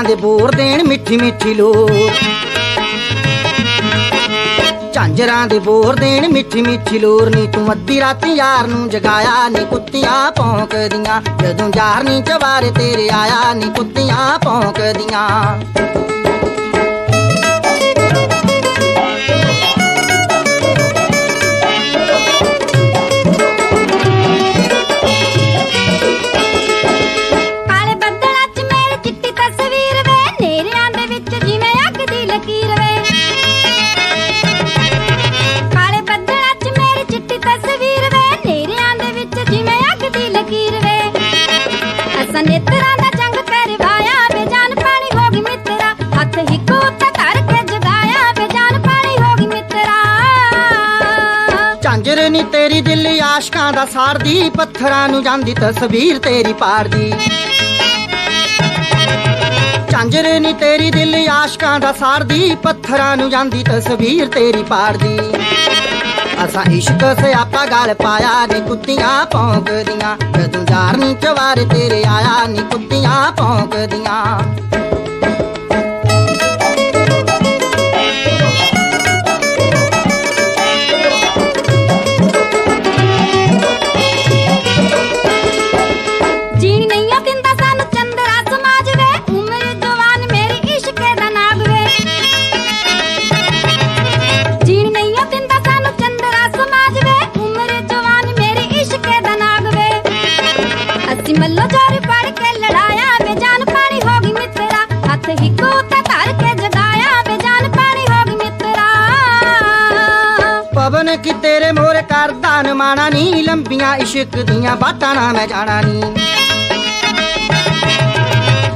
ਝਾਂਜਰਾਂ ਦੇ ਬੋਰ ਦੇਣ ਮਿੱਠੀ ਮਿੱਠੀ ਲੋਰ ਝਾਂਜਰਾਂ ਦੇ ਬੋਰ ਦੇਣ ਮਿੱਠੀ ਮਿੱਠੀ ਲੋਰ ਨੀ ਤੂੰ ਅੱਧੀ ਰਾਤੀ ਯਾਰ ਨੂੰ ਜਗਾਇਆ, ਨੀ ਕੁੱਤੀਆਂ ਭੌਂਕਦੀਆਂ। ਜਦੋਂ ਯਾਰ ਨੀ ਚਵਾਰੇ ਤੇਰੇ ਆਇਆ, ਨੀ ਕੁੱਤੀਆਂ ਭੌਂਕਦੀਆਂ। ਨੇਤਰਾਂ ਦਾ ਜੰਗ ਕਰਵਾਇਆ ਵੇ। ਪਾਣੀ ਹੋ ਗਈ ਮਿੱਤਰਾ। ਹੱਥ ਹਿੱਕੋ ਤੇ ਕਰਕੇ ਜਗਾਇਆ ਵੇ। ਪਾਣੀ ਹੋ ਗਈ ਮਿੱਤਰਾ। ਝਾਂਜਰ ਨੀ ਤੇਰੀ ਦਿਲ ਆਸ਼ਕਾਂ ਦਾ ਸਾਰਦੀ। ਪੱਥਰਾਂ ਨੂੰ ਜਾਂਦੀ ਤਸਵੀਰ ਤੇਰੀ ਪਾਰਦੀ। ਝਾਂਜਰ ਨੀ ਤੇਰੀ ਦਿਲ ਆਸ਼ਕਾਂ ਦਾ ਸਾਰਦੀ, ਪੱਥਰਾਂ ਨੂੰ ਜਾਂਦੀ ਤਸਵੀਰ ਤੇਰੀ ਪਾਰਦੀ ਅਸਾਂ ਇਸ਼ਕ ਸਿਆਪਾ ਗਲ ਪਾਇਆ ਨੀ, ਕੁੱਤੀਆਂ ਭੌਂਕਦੀਆਂ ਜਦੋਂ ਯਾਰ ਨੀ ਚਵਾਰ ਤੇਰੇ ਆਇਆ ਨੀ, ਕੁੱਤੀਆਂ ਭੌਂਕਦੀਆਂ ਅਸੀਂ ਮੱਲੋ ਜੋਰ ਪੜ ਕੇ ਲੜਾਇਆ ਵੇ ਜਾਨ ਪਾਣੀ ਹੋ ਗਈ ਮਿੱਤਰਾ। ਹੱਥ ਹਿੱਕੋ ਤੇ ਧਰ ਕੇ ਜਗਾਇਆ ਵੇ ਜਾਨ ਪਾਣੀ ਹੋ ਗਈ ਮਿੱਤਰਾ। ਪਵਨ ਕੀ ਤੇਰੇ ਮੋਰ ਕਰਦਾ ਨ ਮਾਣਾ ਨੀ, ਲੰਬੀਆਂ ਇਸ਼ਕ ਦੀਆਂ ਬਾਤਾਂ ਨਾ ਮੈਂ ਜਾਣਾ ਨੀ।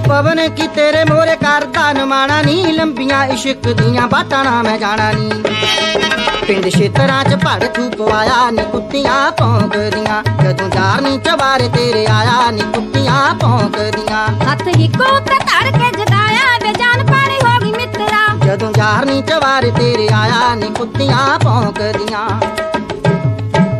ਪਵਨ ਕੀ ਤੇਰੇ ਕਰਦਾ ਨ ਮਾਣਾ ਨੀ ਲੰਬੀਆਂ ਇਸ਼ਕ ਦੀਆਂ ਬਾਤਾਂ ਨਾ ਮੈਂ ਜਾਣਾ ਨੀ। ਪਿੰਡ ਛੇਤਰਾਂ ਚ ਭੜ ਤੂੰ ਪਵਾਇਆ ਨੀ ਕੁੱਤੀਆਂ ਭੌਂਕਦੀਆਂ। ਜਦੋਂ ਯਾਰ ਨੀ ਚਵਾਰੇ ਤੇਰੇ ਆਇਆ ਨੀ ਕੁੱਤੀਆਂ ਭੌਂਕਦੀਆਂ। ਹੱਥ ਤੇ ਧਰ ਕੇ ਜਗਾਇਆ ਵੇ ਜਾਨ ਪਾਣੀ ਹੋ ਗਈ ਮਿੱਤਰਾ। ਜਦੋਂ ਯਾਰ ਨੀ ਚਵਾਰੇ ਤੇਰੇ ਆਇਆ ਨੀ ਕੁੱਤੀਆਂ ਭੌਂਕਦੀਆਂ।